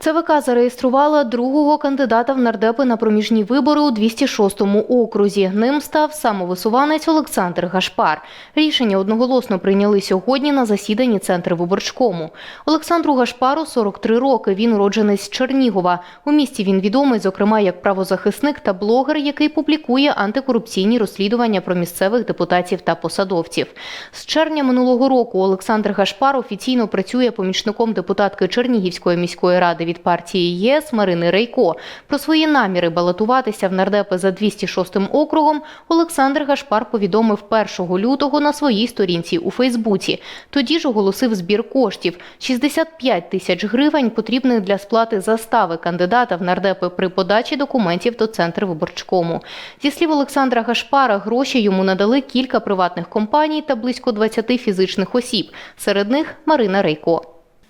ЦВК зареєструвала другого кандидата в нардепи на проміжні вибори у 206-му окрузі. Ним став самовисуванець Олександр Гашпар. Рішення одноголосно прийняли сьогодні на засіданні Центру виборчкому. Олександру Гашпару 43 роки. Він уродженець з Чернігова. У місті він відомий, зокрема, як правозахисник та блогер, який публікує антикорупційні розслідування про місцевих депутатів та посадовців. З червня минулого року Олександр Гашпар офіційно працює помічником депутатки Чернігівської міської ради від партії ЄС Марини Рейко. Про свої наміри балотуватися в нардепи за 206 округом Олександр Гашпар повідомив 1 лютого на своїй сторінці у Фейсбуці. Тоді ж оголосив збір коштів 65 тисяч гривень, потрібних для сплати застави кандидата в нардепи при подачі документів до центру виборчкому. Зі слів Олександра Гашпара, гроші йому надали кілька приватних компаній та близько 20 фізичних осіб. Серед них Марина Рейко.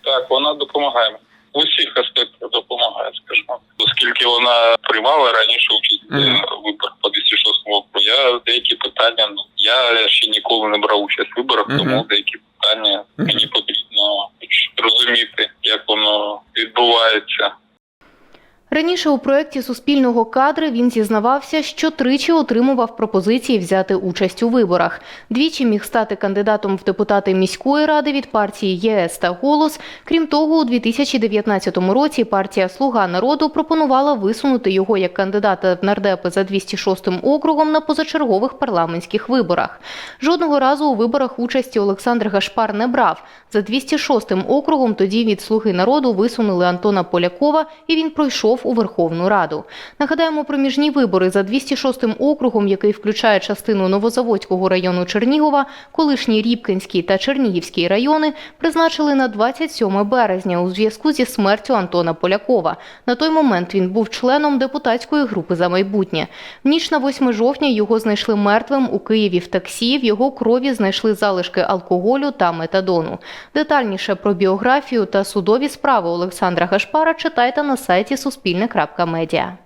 Так, вона допомагає. В усіх аспектах допомагає, скажімо. Оскільки вона приймала раніше участь в Мгм. виборах по 206 року, я деякі питання, ну, я ще ніколи не брав участь в виборах, Мгм. тому деякі питання Мгм. мені потрібно розуміти, як воно відбувається. Раніше у проєкті Суспільного кадри він зізнавався, що тричі отримував пропозиції взяти участь у виборах. Двічі міг стати кандидатом в депутати міської ради від партії ЄС та Голос. Крім того, у 2019 році партія Слуга народу пропонувала висунути його як кандидата в нардепи за 206 округом на позачергових парламентських виборах. Жодного разу у виборах участі Олександр Гашпар не брав. За 206 округом тоді від Слуги народу висунули Антона Полякова, і він пройшов у Верховну Раду. Нагадаємо, проміжні вибори за 206 округом, який включає частину Новозаводського району Чернігова, колишній Рібкинський та Чернігівський райони, призначили на 27 березня у зв'язку зі смертю Антона Полякова. На той момент він був членом депутатської групи за майбутнє. В ніч на 8 жовтня його знайшли мертвим у Києві в таксі. В його крові знайшли залишки алкоголю та метадону. Детальніше про біографію та судові справи Олександра Гашпара читайте на сайті Суспільне.Медіа.